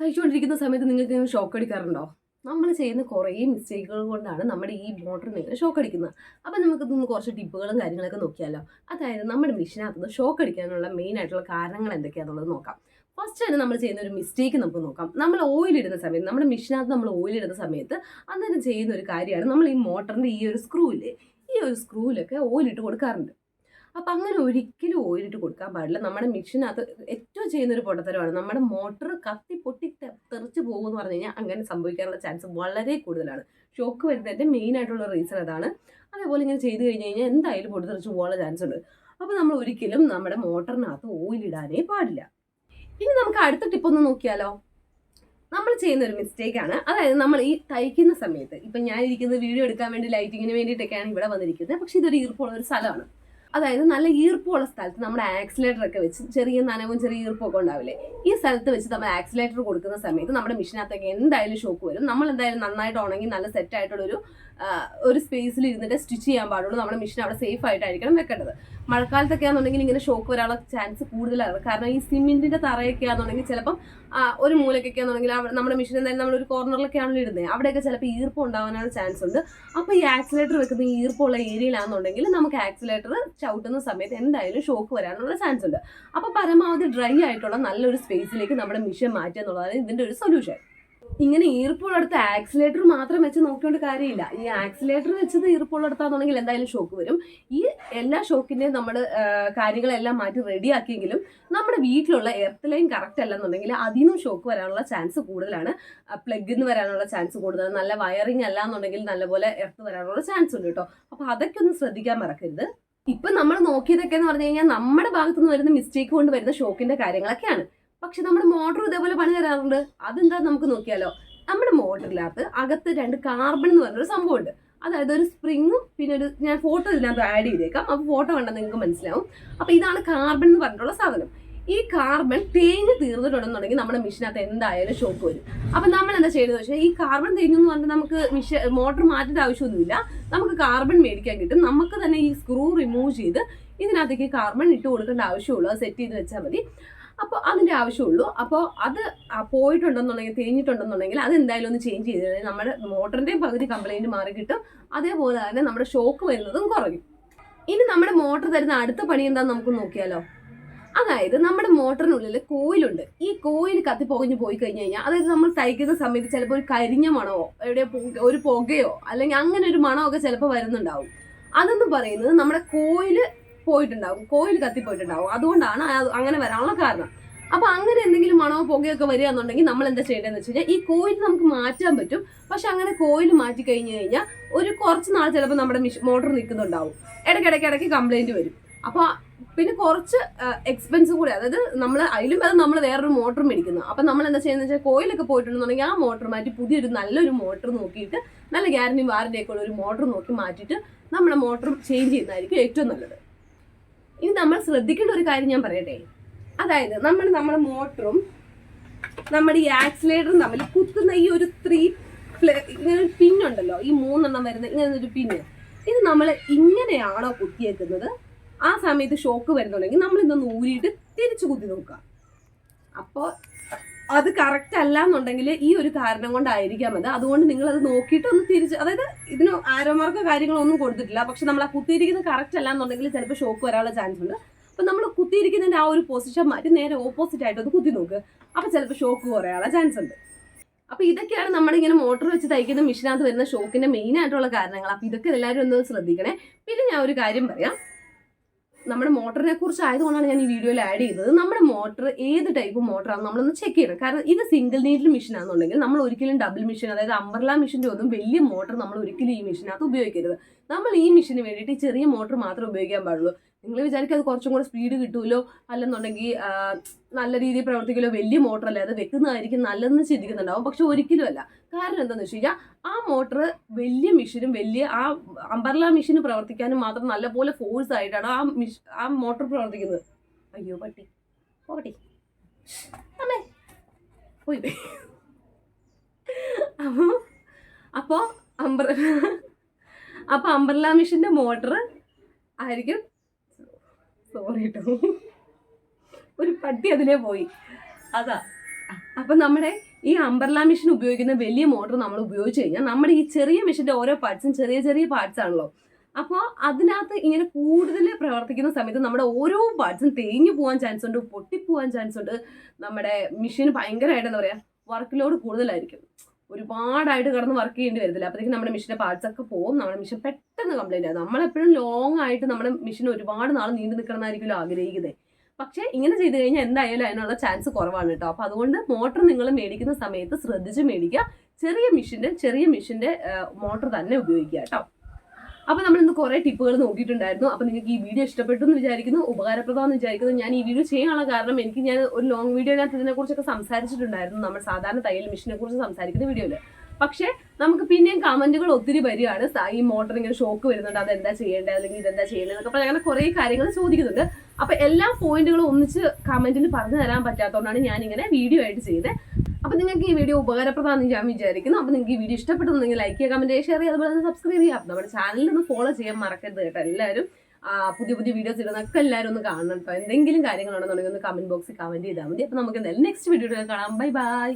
തയ്ച്ചുകൊണ്ടിരിക്കുന്ന സമയത്ത് നിങ്ങൾക്ക് ഇങ്ങനെ ഷോക്ക് അടിക്കാറുണ്ടോ? നമ്മൾ ചെയ്യുന്ന കുറേ മിസ്റ്റേക്കുകൾ കൊണ്ടാണ് നമ്മുടെ ഈ മോട്ടറിന് ഇങ്ങനെ ഷോക്ക് അടിക്കുന്നത്. അപ്പം നമുക്കിതൊന്ന് കുറച്ച് ടിപ്പുകളും കാര്യങ്ങളൊക്കെ നോക്കിയാലോ? അതായത് നമ്മുടെ മെഷീനകത്തുനിന്ന് ഷോക്ക് അടിക്കാനുള്ള മെയിൻ ആയിട്ടുള്ള കാരണങ്ങൾ എന്തൊക്കെയാണെന്നുള്ളത് നോക്കാം. ഫസ്റ്റ് തന്നെ നമ്മൾ ചെയ്യുന്ന ഒരു മിസ്റ്റേക്ക് നമുക്ക് നോക്കാം. നമ്മൾ ഓയിൽ ഇടുന്ന സമയത്ത് നമ്മുടെ മെഷീനകത്ത് നമ്മൾ ഓയിൽ ഇടുന്ന സമയത്ത് അന്നേരം ചെയ്യുന്ന ഒരു കാര്യമാണ് നമ്മൾ ഈ മോട്ടറിന്റെ ഈ ഒരു സ്ക്രൂ ഇല്ലേ? ഈ ഒരു സ്ക്രൂവിലൊക്കെ ഓയിൽ ഇട്ട് കൊടുക്കാറുണ്ട്. അപ്പം അങ്ങനെ ഒരിക്കലും ഓയിലിട്ട് കൊടുക്കാൻ പാടില്ല. നമ്മുടെ മെഷീനകത്ത് ഏറ്റവും ചെയ്യുന്ന ഒരു പൊട്ടത്തരമാണ് നമ്മുടെ മോട്ടർ കത്തി പൊട്ടി തെറിച്ച് പോകുമെന്ന് പറഞ്ഞു കഴിഞ്ഞാൽ അങ്ങനെ സംഭവിക്കാനുള്ള ചാൻസ് വളരെ കൂടുതലാണ്. ഷോക്ക് വരുന്നതിന്റെ മെയിൻ ആയിട്ടുള്ള റീസൺ അതാണ്. അതേപോലെ ഇങ്ങനെ ചെയ്ത് കഴിഞ്ഞ് കഴിഞ്ഞാൽ എന്തായാലും പൊട്ടി തെറിച്ച് പോകാനുള്ള ചാൻസ് ഉണ്ട്. അപ്പോൾ നമ്മൾ ഒരിക്കലും നമ്മുടെ മോട്ടറിനകത്ത് ഓയിലിടാനേ പാടില്ല. ഇനി നമുക്ക് അടുത്ത ടിപ്പൊന്ന് നോക്കിയാലോ? നമ്മൾ ചെയ്യുന്ന ഒരു മിസ്റ്റേക്കാണ് അതായത് നമ്മൾ ഈ തയ്ക്കുന്ന സമയത്ത് ഇപ്പം ഞാൻ ഇരിക്കുന്നത് വീഡിയോ എടുക്കാൻ വേണ്ടി ലൈറ്റിങ്ങിന് വേണ്ടിയിട്ടൊക്കെയാണ് ഇവിടെ വന്നിരിക്കുന്നത്. പക്ഷേ ഇതൊരു ഈർപ്പുള്ള ഒരു സ്ഥലമാണ്. അതായത് നല്ല ഈർപ്പമുള്ള സ്ഥലത്ത് നമ്മുടെ ആക്സിലേറ്റർ ഒക്കെ വെച്ച് ചെറിയ നനവും ചെറിയ ഈർപ്പമൊക്കെ ഉണ്ടാവില്ലേ? ഈ സ്ഥലത്ത് വെച്ച് നമ്മൾ ആക്സിലേറ്റർ കൊടുക്കുന്ന സമയത്ത് നമ്മുടെ മെഷീനകത്തൊക്കെ എന്തായാലും ഷോക്ക് വരും. നമ്മൾ എന്തായാലും നന്നായിട്ട് ഉണങ്ങി നല്ല സെറ്റ് ആയിട്ടുള്ള ഒരു സ്പേസിൽ ഇരുന്നിട്ട് സ്റ്റിച്ച് ചെയ്യാൻ പാടുള്ളൂ. നമ്മുടെ മെഷീൻ അവിടെ സേഫ് ആയിട്ടായിരിക്കണം വെക്കേണ്ടത്. മഴക്കാലത്തൊക്കെ ആണെന്നുണ്ടെങ്കിൽ ഇങ്ങനെ ഷോക്ക് വരാനുള്ള ചാൻസ് കൂടുതലാണ്. കാരണം ഈ സിമെന്റിന്റെ തറയൊക്കെ ആണെന്നുണ്ടെങ്കിൽ ചിലപ്പം ഒരു മൂലക്കൊക്കെ ആണെന്നുണ്ടെങ്കിൽ നമ്മുടെ മെഷീൻ എന്തായാലും നമ്മൾ ഒരു കോർണറിലൊക്കെ ആണല്ലോ ഇടുന്നത് അവിടെയൊക്കെ ചിലപ്പോൾ ഈർപ്പം ഉണ്ടാവാനുള്ള ചാൻസ് ഉണ്ട്. അപ്പോൾ ഈ ആക്സിലേറ്റർ വെക്കുന്ന ഈർപ്പമുള്ള ഏരിയയിലാണെന്നുണ്ടെങ്കിൽ നമുക്ക് ആക്സിലേറ്റർ ചവിട്ടുന്ന സമയത്ത് എന്തായാലും ഷോക്ക് വരാനുള്ള ചാൻസ് ഉണ്ട്. അപ്പോൾ പരമാവധി ഡ്രൈ ആയിട്ടുള്ള നല്ലൊരു സ്പേസിലേക്ക് നമ്മുടെ മിഷൻ മാറ്റുക എന്നുള്ളതാണ് ഇതിന്റെ ഒരു സൊല്യൂഷൻ ഇങ്ങനെ ഈർപ്പുള്ളടുത്ത് ആക്സിലേറ്റർ മാത്രം വെച്ച് നോക്കിയോണ്ട് കാര്യമില്ല. ഈ ആക്സിലേറ്റർ വെച്ചത് ഈർപ്പുള്ളടുത്താണെന്നുണ്ടെങ്കിൽ എന്തായാലും ഷോക്ക് വരും. ഈ എല്ലാ ഷോക്കിന്റെയും നമ്മൾ കാര്യങ്ങളെല്ലാം മാറ്റി റെഡിയാക്കിയെങ്കിലും നമ്മുടെ വീട്ടിലുള്ള എർത്ത് ലൈൻ കറക്റ്റ് അല്ലെന്നുണ്ടെങ്കിൽ അതിനും ഷോക്ക് വരാനുള്ള ചാൻസ് കൂടുതലാണ്. പ്ലഗിൽ നിന്ന് വരാനുള്ള ചാൻസ് കൂടുതലാണ്. നല്ല വയറിങ് അല്ല എന്നുണ്ടെങ്കിൽ നല്ലപോലെ എർത്ത് വരാനുള്ള ചാൻസ് ഉണ്ട് കേട്ടോ. അപ്പോൾ അതൊക്കെ ഒന്ന് ശ്രദ്ധിക്കാൻ മറക്കരുത്. ഇപ്പൊ നമ്മൾ നോക്കിയതൊക്കെ എന്ന് പറഞ്ഞു കഴിഞ്ഞാൽ നമ്മുടെ ഭാഗത്തു നിന്ന് വരുന്ന മിസ്റ്റേക്ക് കൊണ്ട് വരുന്ന ഷോക്കിന്റെ കാര്യങ്ങളൊക്കെയാണ്. പക്ഷെ നമ്മുടെ മോട്ടർ ഇതേപോലെ പണി തരാറുണ്ട്. അതെന്താ നമുക്ക് നോക്കിയാലോ? നമ്മുടെ മോട്ടറിനകത്ത് അകത്ത് രണ്ട് കാർബൺ എന്ന് പറഞ്ഞൊരു സംഭവമുണ്ട്. അതായത് ഒരു സ്പ്രിങ്ങും പിന്നെ ഒരു ഞാൻ ഫോട്ടോ ഇതിനകത്ത് ആഡ് ചെയ്തേക്കാം. അപ്പോൾ ഫോട്ടോ കണ്ടാൽ നിങ്ങൾക്ക് മനസ്സിലാവും. അപ്പോൾ ഇതാണ് കാർബൺ എന്ന് പറഞ്ഞിട്ടുള്ള സാധനം. ഈ കാർബൺ തേഞ്ഞ് തീർന്നിട്ടുണ്ടെന്നുണ്ടെങ്കിൽ നമ്മുടെ മെഷീനകത്ത് എന്തായാലും ഷോക്ക് വരും. അപ്പം നമ്മൾ എന്താ ചെയ്യുന്നത് വെച്ചാൽ ഈ കാർബൺ തേഞ്ഞു എന്ന് പറഞ്ഞാൽ നമുക്ക് മിഷ മോട്ടർ മാറ്റേണ്ട ആവശ്യമൊന്നുമില്ല. നമുക്ക് കാർബൺ മേടിക്കാൻ കിട്ടും. നമുക്ക് തന്നെ ഈ സ്ക്രൂ റിമൂവ് ചെയ്ത് ഇതിനകത്തേക്ക് കാർബൺ ഇട്ട് കൊടുക്കേണ്ട ആവശ്യമുള്ളൂ. അത് സെറ്റ് ചെയ്ത് വെച്ചാൽ മതി. അപ്പോൾ അതിന്റെ ആവശ്യമുള്ളൂ. അപ്പോൾ അത് പോയിട്ടുണ്ടെന്നുണ്ടെങ്കിൽ തേഞ്ഞിട്ടുണ്ടെന്നുണ്ടെങ്കിൽ അത് എന്തായാലും ഒന്ന് ചേഞ്ച് ചെയ്ത് നമ്മുടെ മോട്ടറിന്റെയും പകുതി കംപ്ലൈന്റ് മാറി കിട്ടും. അതേപോലെ തന്നെ നമ്മുടെ ഷോക്ക് വരുന്നതും കുറയും. ഇനി നമ്മുടെ മോട്ടർ തരുന്ന അടുത്ത പണി എന്താണെന്ന് നമുക്ക് നോക്കിയാലോ? അതായത് നമ്മുടെ മോട്ടറിനുള്ളിൽ കോയിലുണ്ട്. ഈ കോയിൽ കത്തി പുകഞ്ഞു പോയി കഴിഞ്ഞു കഴിഞ്ഞാൽ അതായത് നമ്മൾ തയ്ക്കുന്ന സമയത്ത് ചിലപ്പോൾ ഒരു കരിഞ്ഞ മണമോ എവിടെ ഒരു പുകയോ അല്ലെങ്കിൽ അങ്ങനെ ഒരു മണമൊക്കെ ചിലപ്പോൾ വരുന്നുണ്ടാവും. അതെന്ന് പറയുന്നത് നമ്മുടെ കോയിൽ പോയിട്ടുണ്ടാവും കോയിൽ കത്തിപ്പോയിട്ടുണ്ടാവും അതുകൊണ്ടാണ് അങ്ങനെ വരാനുള്ള കാരണം. അപ്പൊ അങ്ങനെ എന്തെങ്കിലും മണമോ പുകയൊക്കെ എന്നുണ്ടെങ്കിൽ നമ്മൾ എന്താ ചെയ്യേണ്ടതെന്ന് വെച്ച് കഴിഞ്ഞാൽ ഈ കോയിൽ നമുക്ക് മാറ്റാൻ പറ്റും. പക്ഷെ അങ്ങനെ കോയിൽ മാറ്റി കഴിഞ്ഞു കഴിഞ്ഞാൽ ഒരു കുറച്ച് നാൾ ചിലപ്പോൾ നമ്മുടെ മോട്ടർ നിൽക്കുന്നുണ്ടാവും ഇടയ്ക്കിടയ്ക്ക് ഇടയ്ക്ക് കംപ്ലൈന്റ് വരും. അപ്പോൾ പിന്നെ കുറച്ച് എക്സ്പെൻസ് കൂടി. അതായത് നമ്മൾ അതിലും അത് നമ്മൾ വേറൊരു മോട്ടർ മേടിക്കുന്നു. അപ്പം നമ്മൾ എന്താ ചെയ്യുന്നത് വെച്ചാൽ കോയിലൊക്കെ പോയിട്ടുണ്ടെന്നുണ്ടെങ്കിൽ ആ മോട്ടർ മാറ്റി പുതിയൊരു നല്ലൊരു മോട്ടർ നോക്കിയിട്ട് നല്ല ഗ്യാരണ്ടി വാറന്റിയൊക്കെ ഉള്ള ഒരു മോട്ടർ നോക്കി മാറ്റിയിട്ട് നമ്മുടെ മോട്ടർ ചേഞ്ച് ചെയ്യുന്നതായിരിക്കും ഏറ്റവും നല്ലത്. ഇനി നമ്മൾ ശ്രദ്ധിക്കേണ്ട ഒരു കാര്യം ഞാൻ പറയട്ടെ. അതായത് നമ്മൾ നമ്മുടെ മോട്ടറും നമ്മുടെ ഈ ആക്സിലേറ്ററും തമ്മിൽ കുത്തുന്ന ഈ ഒരു ത്രീ ഇങ്ങനെ ഒരു പിന്നുണ്ടല്ലോ ഈ മൂന്നെണ്ണം വരുന്ന ഇങ്ങനെ ഒരു പിന്ന് ഇത് നമ്മൾ ഇങ്ങനെയാണോ കുത്തിയേക്കുന്നത്? ആ സമയത്ത് ഷോക്ക് വരുന്നുണ്ടെങ്കിൽ നമ്മൾ ഇതൊന്ന് ഊരിയിട്ട് തിരിച്ചു കുത്തി നോക്കുക. അപ്പോൾ അത് കറക്റ്റ് അല്ല എന്നുണ്ടെങ്കിൽ ഈ ഒരു കാരണം കൊണ്ടായിരിക്കാം അത്. അതുകൊണ്ട് നിങ്ങൾ അത് നോക്കിയിട്ട് ഒന്ന് തിരിച്ച് അതായത് ഇതിന് ആരോമാർക്കോ കാര്യങ്ങളൊന്നും കൊടുത്തിട്ടില്ല. പക്ഷെ നമ്മൾ ആ കുത്തിയിരിക്കുന്നത് കറക്റ്റ് അല്ല എന്നുണ്ടെങ്കിൽ ചിലപ്പോൾ ഷോക്ക് വരാനുള്ള ചാൻസ് ഉണ്ട്. അപ്പം നമ്മൾ കുത്തിയിരിക്കുന്നതിന്റെ ആ ഒരു പൊസിഷൻ മാറ്റി നേരെ ഓപ്പോസിറ്റ് ആയിട്ട് ഒന്ന് കുത്തി നോക്കുക അപ്പോൾ ചിലപ്പോൾ ഷോക്ക് കുറയാനുള്ള ചാൻസ് ഉണ്ട്. അപ്പോൾ ഇതൊക്കെയാണ് നമ്മളിങ്ങനെ മോട്ടോർ വെച്ച് തയ്ക്കുന്ന മെഷീനകത്ത് വരുന്ന ഷോക്കിന്റെ മെയിൻ ആയിട്ടുള്ള കാരണങ്ങൾ. അപ്പോൾ ഇതൊക്കെ എല്ലാവരും ഒന്ന് ശ്രദ്ധിക്കണേ. പിന്നെ ഞാൻ ഒരു കാര്യം പറയാം. നമ്മുടെ മോട്ടറിനെ കുറിച്ച് ആയതുകൊണ്ടാണ് ഞാൻ ഈ വീഡിയോയിൽ ആഡ് ചെയ്തത്. നമ്മുടെ മോട്ടർ ഏത് ടൈപ്പ് മോട്ടറാണ് നമ്മളൊന്ന് ചെക്ക് ചെയ്യണം. കാരണം ഇത് സിംഗിൾ നീഡിൽ മെഷീൻ ആണെന്നുണ്ടെങ്കിൽ നമ്മൾ ഒരിക്കലും ഡബിൾ മെഷീൻ അതായത് അംബർല മെഷീന്റെ ഒന്നും വലിയ മോട്ടർ നമ്മൾ ഒരിക്കലും ഈ മെഷീനകത്ത് ഉപയോഗിക്കരുത്. നമ്മൾ ഈ മെഷീന് വേണ്ടിയിട്ട് ചെറിയ മോട്ടർ മാത്രമേ ഉപയോഗിക്കാൻ പാടുള്ളൂ. നിങ്ങൾ വിചാരിക്കും അത് കുറച്ചും കൂടെ സ്പീഡ് കിട്ടുമല്ലോ അല്ലെന്നുണ്ടെങ്കിൽ നല്ല രീതിയിൽ പ്രവർത്തിക്കലോ? വലിയ മോട്ടറല്ലേ? അത് വെക്കുന്നതായിരിക്കും നല്ലതെന്ന് ചിന്തിക്കുന്നുണ്ടാവും പക്ഷെ ഒരിക്കലും അല്ല. കാരണം എന്താണെന്ന് വെച്ച് കഴിഞ്ഞാൽ ആ മോട്ടർ വലിയ മെഷീനും വലിയ ആ അമ്പർല മെഷീന് പ്രവർത്തിക്കാനും മാത്രം നല്ലപോലെ ഫോഴ്സ് ആയിട്ടാണ് ആ മിഷ് ആ മോട്ടർ പ്രവർത്തിക്കുന്നത്. അയ്യോ പട്ടി. പോട്ടി. അമ്മേ. പോയി. അപ്പോൾ അപ്പോൾ അമ്പ്ര അപ്പോൾ അമ്പർല മെഷീന്റെ മോട്ടർ ആയിരിക്കും സോറി കേട്ടോ ഒരു പട്ടി അതിലേ പോയി. അതാ. അപ്പം നമ്മുടെ ഈ അംബർല മെഷീൻ ഉപയോഗിക്കുന്ന വലിയ മോട്ടർ നമ്മൾ ഉപയോഗിച്ച് കഴിഞ്ഞാൽ നമ്മുടെ ഈ ചെറിയ മെഷീന്റെ ഓരോ പാർട്സും ചെറിയ ചെറിയ പാർട്സ് ആണല്ലോ. അപ്പോൾ അതിനകത്ത് ഇങ്ങനെ കൂടുതൽ പ്രവർത്തിക്കുന്ന സമയത്ത് നമ്മുടെ ഓരോ പാർട്സും തേഞ്ഞു പോകാൻ ചാൻസ് ഉണ്ട് പൊട്ടിപ്പോവാൻ ചാൻസ് ഉണ്ട്. നമ്മുടെ മെഷീൻ ഭയങ്കരമായിട്ട് എന്താ പറയുക വർക്ക് ലോഡ് കൂടുതലായിരിക്കും. ഒരുപാടായിട്ട് കിടന്ന് വർക്ക് ചെയ്യേണ്ടി വരത്തില്ല. അപ്പോഴത്തേക്കും നമ്മുടെ മെഷീന്റെ പാർട്സ് ഒക്കെ പോകും നമ്മുടെ മെഷീൻ പെട്ടെന്ന് കംപ്ലൈന്റ് ആകും നമ്മളെപ്പോഴും ലോങ് ആയിട്ട് നമ്മുടെ മെഷീൻ ഒരുപാട് നാൾ നീണ്ടു നിൽക്കണമെന്നായിരിക്കുമല്ലോ ആഗ്രഹിക്കുന്നത് പക്ഷേ ഇങ്ങനെ ചെയ്തു കഴിഞ്ഞാൽ എന്തായാലും അതിനുള്ള ചാൻസ് കുറവാണ് കേട്ടോ. അപ്പോൾ അതുകൊണ്ട് മോട്ടർ നിങ്ങൾ മേടിക്കുന്ന സമയത്ത് ശ്രദ്ധിച്ച് മേടിക്കുക. ചെറിയ മെഷീന്റെ ചെറിയ മെഷീന്റെ മോട്ടർ തന്നെ ഉപയോഗിക്കുക കേട്ടോ. അപ്പോൾ നമ്മൾ ഇന്ന് കുറേ ടിപ്പുകൾ നോക്കിയിട്ടുണ്ടായിരുന്നു. അപ്പോൾ നിങ്ങൾക്ക് ഈ വീഡിയോ ഇഷ്ടപ്പെട്ടു എന്ന് വിചാരിക്കുന്നു. ഉപകാരപ്രദമെന്ന് വിചാരിക്കുന്നു. ഞാൻ ഈ വീഡിയോ ചെയ്യാനുള്ള കാരണം എനിക്ക് ഞാൻ ഒരു ലോങ് വീഡിയോനകത്ത് ഇതിനെക്കുറിച്ചൊക്കെ സംസാരിച്ചിട്ടുണ്ടായിരുന്നു. നമ്മൾ സാധാരണ തയ്യൽ മെഷീനെ കുറിച്ച് സംസാരിക്കുന്ന വീഡിയോയിൽ പക്ഷേ നമുക്ക് പിന്നെയും കമന്റുകൾ ഒത്തിരി വരികയാണ്. ഈ മോട്ടർ ഇങ്ങനെ ഷോക്ക് വരുന്നുണ്ട്. അതെന്താ ചെയ്യേണ്ടത്? അല്ലെങ്കിൽ ഇതെന്താ ചെയ്യേണ്ടത്? എന്നൊക്കെ അങ്ങനെ കുറേ കാര്യങ്ങൾ ചോദിക്കുന്നുണ്ട്. അപ്പോൾ എല്ലാ പോയിന്റുകളും ഒന്നിച്ച് കമന്റിൽ പറഞ്ഞു തരാൻ പറ്റാത്തതുകൊണ്ടാണ് ഞാൻ ഇങ്ങനെ വീഡിയോ ആയിട്ട് ചെയ്തത്. അപ്പോൾ നിങ്ങൾക്ക് ഈ വീഡിയോ ഉപകാരപ്രദമാണെന്ന് ഞാൻ വിചാരിക്കുന്നു. അപ്പോൾ നിങ്ങൾക്ക് ഈ വീഡിയോ ഇഷ്ടപ്പെട്ടെന്നുണ്ടെങ്കിൽ ലൈക്ക് ചെയ്യുക കമന്റ് ഷെയർ ചെയ്യുക അതുപോലെ തന്നെ സബ്സ്ക്രൈബ് ചെയ്യുക. നമ്മുടെ ചാനലിൽ ഒന്ന് ഫോളോ ചെയ്യാൻ മറക്കരുത് കേട്ടോ എല്ലാവരും. പുതിയ പുതിയ വീഡിയോസ് ഇടുന്നൊക്കെ എല്ലാവരും ഒന്ന് കാണണം കേട്ടോ. എന്തെങ്കിലും കാര്യങ്ങളുണ്ടെന്നുണ്ടെങ്കിൽ ഒന്ന് കമന്റ് ബോക്സിൽ കമന്റ് ചെയ്താൽ മതി. അപ്പോൾ നമുക്ക് എന്തായാലും നെക്സ്റ്റ് വീഡിയോ കാണാം. Bye bye